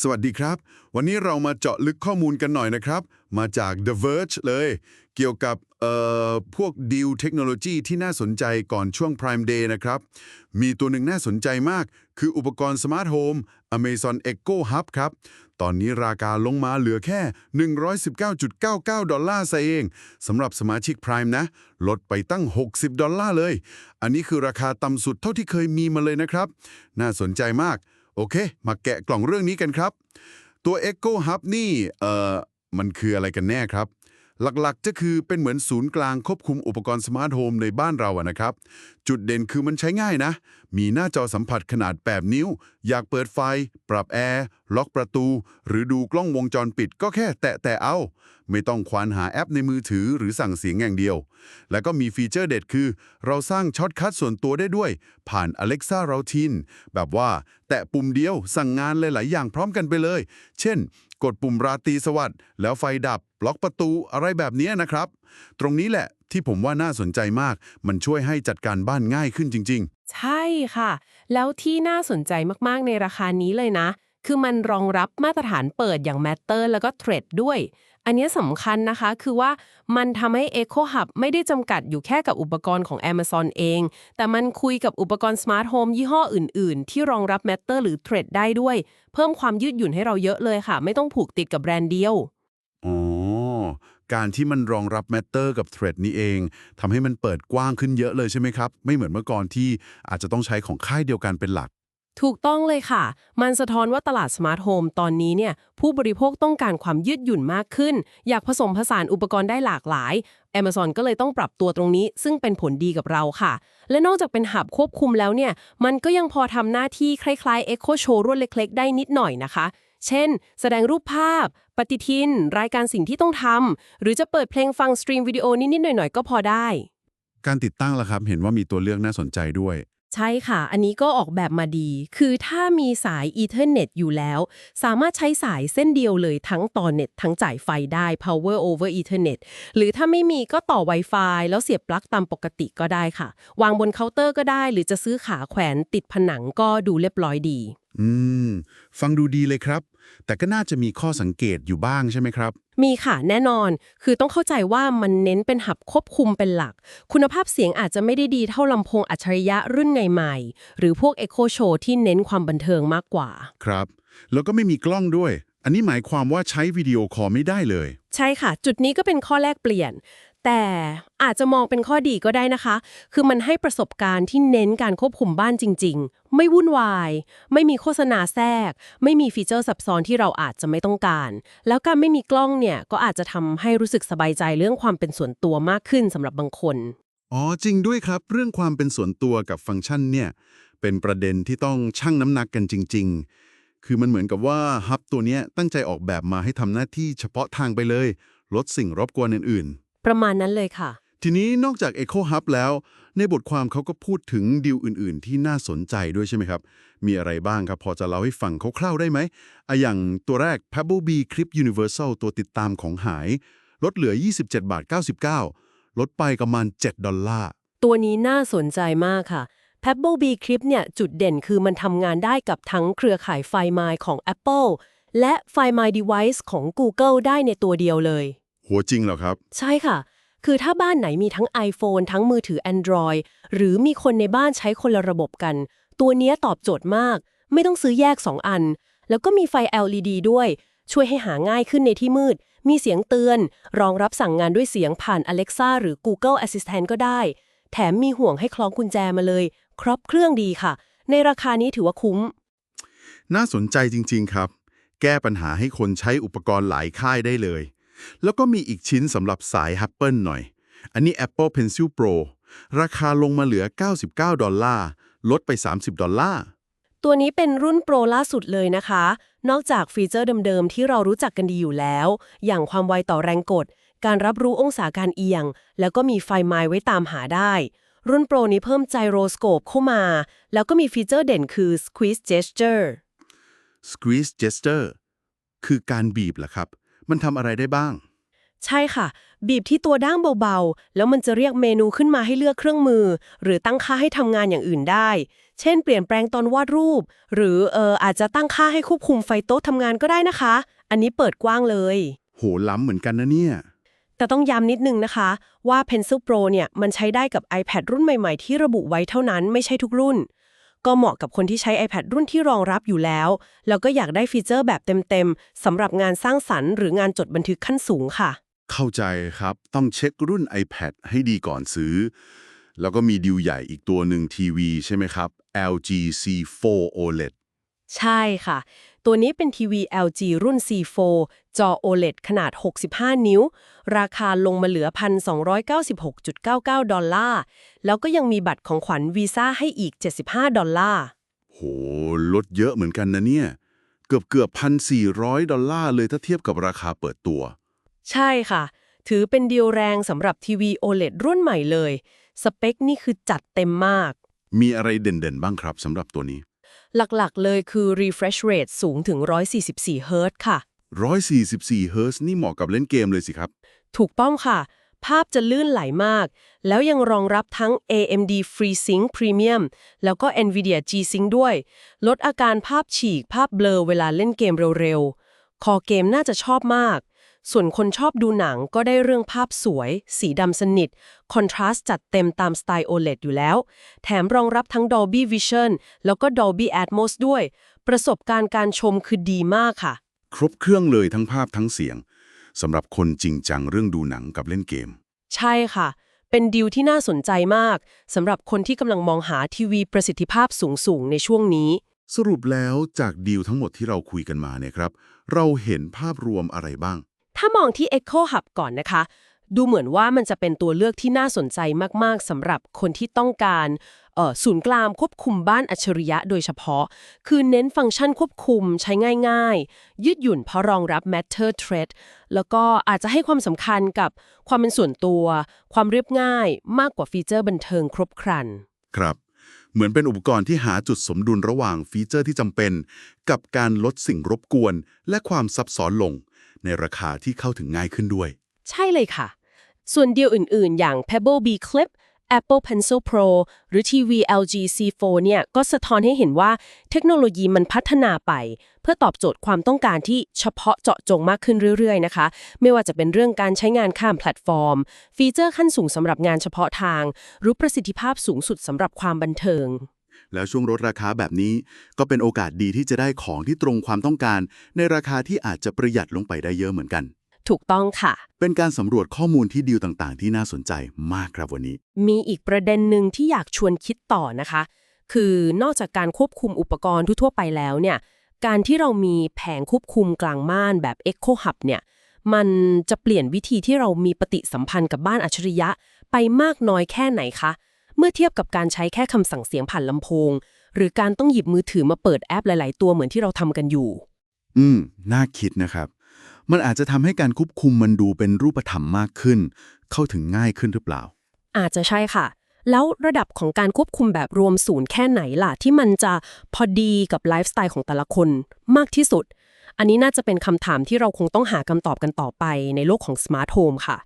สวัสดีครับ วันนี้เรามาเจาะลึกข้อมูลกันหน่อยนะครับ มาจาก The Verge เลย เกี่ยวกับเอ่อพวกดีลเทคโนโลยีที่น่าสนใจก่อนช่วง Prime Day นะครับ มีตัวหนึ่งน่าสนใจมาก คืออุปกรณ์สมาร์ทโฮม Amazon Echo Hub ครับ ตอนนี้ราคาลงมาเหลือแค่ 119.99 ดอลลาร์ซะเองสำหรับสมาชิก Prime นะ ลดไปตั้ง 60 ดอลลาร์เลย อันนี้คือราคาต่ำสุดเท่าที่เคยมีมาเลยนะครับ น่าสนใจมาก โอเค มาแกะกล่องเรื่องนี้กันครับ ตัว Echo Hub นี่เอ่อมันคืออะไรกันแน่ครับ หลักๆจะคือเป็นเหมือนศูนย์กลางควบคุมอุปกรณ์สมาร์ทโฮมในบ้านเราอะนะครับ จุดเด่นคือมันใช้ง่ายนะ มีหน้าจอสัมผัสขนาด 8 นิ้ว อยากเปิดไฟ ปรับแอร์ล็อกประตู หรือดูกล้องวงจรปิดก็แค่แตะแต่เอา ไม่ต้องควานหาแอปในมือถือหรือสั่งเสียงอย่างเดียว แล้วก็มีฟีเจอร์เด็ดคือ เราสร้างช็อตคัทส่วนตัวได้ด้วย ผ่าน Alexa Routine แบบว่าแตะปุ่มเดียวสั่งงานหลายๆอย่างพร้อมกันไปเลย เช่น กดปุ่มราตรีสวัสดิ์แล้วไฟดับ ล็อกประตูอะไรแบบนี้นะครับ ตรงนี้แหละที่ผมว่าน่าสนใจมาก มันช่วยให้จัดการบ้านง่ายขึ้นจริง ๆ ใช่ค่ะ แล้วที่น่าสนใจมากๆในราคานี้เลยนะ คือมันรองรับมาตรฐานเปิดอย่าง Matter แล้วก็ Thread ด้วย อันนี้สำคัญนะคะ คือว่ามันทำให้ Echo Hub ไม่ได้จำกัดอยู่แค่กับอุปกรณ์ของ Amazon เอง แต่มันคุยกับอุปกรณ์ Smart Home ยี่ห้ออื่น ๆ ที่รองรับ Matter หรือ Thread ได้ด้วย เพิ่มความยืดหยุ่นให้เราเยอะเลยค่ะ ไม่ต้องผูกติดกับแบรนด์เดียว อ๋อ การที่มันรองรับ Matter กับ Thread นี้เองทำให้มันเปิดกว้างขึ้นเยอะเลยใช่ไหมครับ ไม่เหมือนเมื่อก่อนที่อาจจะต้องใช้ของค่ายเดียวกันเป็นหลัก ถูกต้องเลยค่ะ มันสะท้อนว่าตลาดสมาร์ทโฮมตอนนี้เนี่ยผู้บริโภคต้องการความยืดหยุ่นมากขึ้น อยากผสมผสานอุปกรณ์ได้หลากหลาย Amazon ก็เลยต้องปรับตัวตรงนี้ ซึ่งเป็นผลดีกับเราค่ะ และนอกจากเป็นหับควบคุมแล้วเนี่ย มันก็ยังพอทำหน้าที่คล้ายๆ Echo Show รวดเล็กๆ ได้นิดหน่อยนะคะ เช่น แสดงรูปภาพ ปฏิทิน รายการสิ่งที่ต้องทำหรือจะเปิดเพลงฟังสตรีมวิดีโอนิดๆหน่อยๆก็พอได้ การติดตั้งล่ะครับ เห็นว่ามีตัวเลือกน่าสนใจด้วย ใช่ค่ะ อันนี้ก็ออกแบบมาดี คือถ้ามีสายอีเทอร์เน็ตอยู่แล้ว สามารถใช้สายเส้นเดียวเลยทั้งต่อเน็ตทั้งจ่ายไฟได้ Power over Ethernet หรือถ้าไม่มีก็ต่อ Wi-Fi แล้วเสียบปลั๊กตามปกติก็ได้ค่ะ วางบนเคาน์เตอร์ก็ได้ หรือจะซื้อขาแขวนติดผนังก็ดูเรียบร้อยดี อืม ฟังดูดีเลยครับ แต่ก็น่าจะมีข้อสังเกตอยู่บ้างใช่ไหมครับ มีค่ะแน่นอน คือต้องเข้าใจว่ามันเน้นเป็นหับควบคุมเป็นหลัก คุณภาพเสียงอาจจะไม่ได้ดีเท่าลำโพงอัจฉริยะรุ่นใหม่ๆหรือพวก Echo Show ที่เน้นความบันเทิงมากกว่า ครับ แล้วก็ไม่มีกล้องด้วย อันนี้หมายความว่าใช้วิดีโอคอลไม่ได้เลย ใช่ค่ะ จุดนี้ก็เป็นข้อแรกเปลี่ยน แต่อาจจะมองเป็นข้อดีก็ได้นะคะ คือมันให้ประสบการณ์ที่เน้นการควบคุมบ้านจริง ๆ ไม่วุ่นวาย ไม่มีโฆษณาแทรก ไม่มีฟีเจอร์ซับซ้อนที่เราอาจจะไม่ต้องการ แล้วการไม่มีกล้องเนี่ยก็อาจจะทำให้รู้สึกสบายใจเรื่องความเป็นส่วนตัวมากขึ้นสำหรับบางคน อ๋อจริงด้วยครับ เรื่องความเป็นส่วนตัวกับฟังก์ชันเนี่ยเป็นประเด็นที่ต้องชั่งน้ำหนักกันจริง ๆ คือมันเหมือนกับว่าฮับตัวนี้ตั้งใจออกแบบมาให้ทำหน้าที่เฉพาะทางไปเลย ลดสิ่งรบกวนอื่น ประมาณนั้นเลยค่ะๆทีนี้นอกจาก Echo Hub แล้ว ในบทความเขาก็พูดถึงดีลอื่น ๆ ที่น่าสนใจด้วยใช่ไหมครับ มีอะไรบ้างครับ พอจะเล่าให้ฟังคร่าวๆได้ไหมอะอย่างตัวแรก Pebble Bee Clip Universal ตัวติดตามของหาย ลดเหลือ 27 บาท 99 ลดไปประมาณ 7 ดอลลาร์ ตัวนี้น่าสนใจมากค่ะ Pebble Bee Clip เนี่ยจุดเด่นคือมันทำงานได้กับทั้งเครือข่ายไฟไมล์ของ Apple และไฟไมล์ Device ของ Google ได้ในตัวเดียวเลย หัวจริงเหรอครับ ใช่ค่ะ คือถ้าบ้านไหนมีทั้ง iPhone ทั้งมือถือ Android หรือมีคนในบ้านใช้คนละระบบกัน ตัวเนี้ยตอบโจทย์มาก ไม่ต้องซื้อแยก 2 อัน แล้วก็มีไฟ LED ด้วย ช่วยให้หาง่ายขึ้นในที่มืด มีเสียงเตือน รองรับสั่งงานด้วยเสียงผ่าน Alexa หรือ Google Assistant ก็ได้ แถมมีห่วงให้คล้องกุญแจมาเลย ครบเครื่องดีค่ะ ในราคานี้ถือว่าคุ้ม น่าสนใจจริง ๆ ครับ แก้ปัญหาให้คนใช้อุปกรณ์หลายค่ายได้เลย แล้วก็มีอีกชิ้นสำหรับสาย Apple หน่อย อันนี้ Apple Pencil Pro ราคาลงมาเหลือ 99 ดอลลาร์ ลดไป 30 ดอลลาร์ ตัวนี้เป็นรุ่นโปรล่าสุดเลยนะคะ นอกจากฟีเจอร์เดิมๆ ที่เรารู้จักกันดีอยู่แล้ว อย่างความไวต่อแรงกด การรับรู้องศาการเอียง แล้วก็มีไฟไมล์ไว้ตามหาได้ รุ่นโปรนี้เพิ่มไจโรสโคปเข้ามา แล้วก็มีฟีเจอร์เด่นคือ Squeeze Gesture Squeeze Gesture คือการบีบเหรอครับ มันทำอะไรได้บ้าง ใช่ค่ะ บีบที่ตัวด้างเบาๆ แล้วมันจะเรียกเมนูขึ้นมาให้เลือกเครื่องมือ หรือตั้งค่าให้ทำงานอย่างอื่นได้ เช่น เปลี่ยนแปลงตอนวาดรูป หรือเอออาจจะตั้งค่าให้ควบคุมไฟโต๊ะทำงานก็ได้นะคะ อันนี้เปิดกว้างเลย โหล้ำเหมือนกันนะเนี่ย แต่ต้องย้ำนิดนึงนะคะ ว่า Pencil Pro เนี่ยมันใช้ได้กับ iPad รุ่นใหม่ๆ ที่ระบุไว้เท่านั้นไม่ใช่ทุกรุ่น ก็เหมาะกับคนที่ใช้ iPad รุ่นที่รองรับอยู่แล้ว แล้วก็อยากได้ฟีเจอร์แบบเต็มๆสำหรับงานสร้างสรรค์หรืองานจดบันทึกขั้นสูงค่ะ เข้าใจครับ ต้องเช็ครุ่น iPad ให้ดีก่อนซื้อ แล้วก็มีดิวใหญ่อีกตัวหนึ่งทีวีใช่ไหมครับ LG C4 OLED ใช่ค่ะ ตัวนี้เป็นทีวี LG รุ่น C4 จอ OLED ขนาด 65 นิ้ว ราคาลงมาเหลือ 1,296.99 ดอลลาร์ แล้วก็ยังมีบัตรของขวัญวีซ่าให้อีก 75 ดอลลาร์ โห ลดเยอะเหมือนกันนะเนี่ย เกือบเกือบพันสี่ร้อยดอลลาร์เลยถ้าเทียบกับราคาเปิดตัว ใช่ค่ะ ถือเป็นดีลแรงสำหรับทีวี OLED รุ่นใหม่เลย สเปคนี่คือจัดเต็มมาก มีอะไรเด่นๆ บ้างครับสำหรับตัวนี้ หลักๆ เลยคือ refresh rate สูงถึง 144 Hz ค่ะ 144เฮิร์ตซ์นี่เหมาะกับเล่นเกมเลยสิครับ ถูกต้องค่ะ ภาพจะลื่นไหลมาก แล้วยังรองรับทั้ง AMD FreeSync Premium แล้วก็ NVIDIA G-Sync ด้วย ลดอาการภาพฉีกภาพเบลอเวลาเล่นเกมเร็วๆ คอเกมน่าจะชอบมาก ส่วนคนชอบดูหนังก็ได้เรื่องภาพสวย สีดำสนิท คอนทราสต์จัดเต็มตามสไตล์ OLED อยู่แล้ว แถมรองรับทั้ง Dolby Vision แล้วก็ Dolby Atmos ด้วย ประสบการณ์การชมคือดีมากค่ะ ครบเครื่องเลยทั้งภาพทั้งเสียงสำหรับคนจริงจังเรื่องดูหนังกับเล่นเกม ใช่ค่ะ เป็นดีลที่น่าสนใจมากสำหรับคนที่กำลังมองหาทีวีประสิทธิภาพสูงๆในช่วงนี้ สรุปแล้วจากดีลทั้งหมดที่เราคุยกันมาเนี่ยครับ เราเห็นภาพรวมอะไรบ้าง ถ้ามองที่ Echo Hub ก่อนนะคะ ดูเหมือนว่ามันจะเป็นตัวเลือกที่น่าสนใจมาก ๆสำหรับคนที่ต้องการศูนย์กลางควบคุมบ้านอัจฉริยะโดยเฉพาะ คือเน้นฟังก์ชันควบคุมใช้ง่าย ๆ ยืดหยุ่นเพราะรองรับ Matter Thread แล้วก็อาจจะให้ความสำคัญกับความเป็นส่วนตัว ความเรียบง่ายมากกว่าฟีเจอร์บันเทิงครบครัน ครับ เหมือนเป็นอุปกรณ์ที่หาจุดสมดุลระหว่างฟีเจอร์ที่จำเป็น กับการลดสิ่งรบกวน และความซับซ้อนลง ในราคาที่เข้าถึงง่ายขึ้นด้วย ใช่เลยค่ะ ส่วนเดียวอื่นๆ อย่าง Pebble B Clip Apple Pencil Pro หรือ TV LG C4 เนี่ยก็สะท้อนให้เห็นว่าเทคโนโลยีมันพัฒนาไป เพื่อตอบโจทย์ความต้องการที่เฉพาะเจาะจงมากขึ้นเรื่อยๆนะคะ ไม่ว่าจะเป็นเรื่องการใช้งานข้ามแพลตฟอร์ม ฟีเจอร์ขั้นสูงสำหรับงานเฉพาะทาง หรือประสิทธิภาพสูงสุดสำหรับความบันเทิง แล้วช่วงลดราคาแบบนี้ ก็เป็นโอกาสดีที่จะได้ของที่ตรงความต้องการ ในราคาที่อาจจะประหยัดลงไปได้เยอะเหมือนกัน ถูกต้องค่ะ เป็นการสำรวจข้อมูลที่ดีลต่างๆ ที่น่าสนใจมากครับวันนี้ มีอีกประเด็นหนึ่งที่อยากชวนคิดต่อนะคะ คือนอกจากการควบคุมอุปกรณ์ทั่วๆไปแล้วเนี่ยการที่เรามีแผงควบคุมกลางม่านแบบ Echo Hub เนี่ยมันจะเปลี่ยนวิธีที่เรามีปฏิสัมพันธ์กับบ้านอัจฉริยะไปมากน้อยแค่ไหนคะ เมื่อเทียบกับการใช้แค่คำสั่งเสียงผ่านลำโพง หรือการต้องหยิบมือถือมาเปิดแอปหลาย ๆ ตัวเหมือนที่เราทำกันอยู่ อืม น่าคิดนะครับ มันอาจจะทำให้การควบคุมมันดูเป็นรูปธรรมมากขึ้น เข้าถึงง่ายขึ้นหรือเปล่า อาจจะใช่ค่ะ แล้วระดับของการควบคุมแบบรวมศูนย์แค่ไหนล่ะ ที่มันจะพอดีกับไลฟ์สไตล์ของแต่ละคนมากที่สุด อันนี้น่าจะเป็นคำถามที่เราคงต้องหาคำตอบกันต่อไปในโลกของสมาร์ทโฮมค่ะ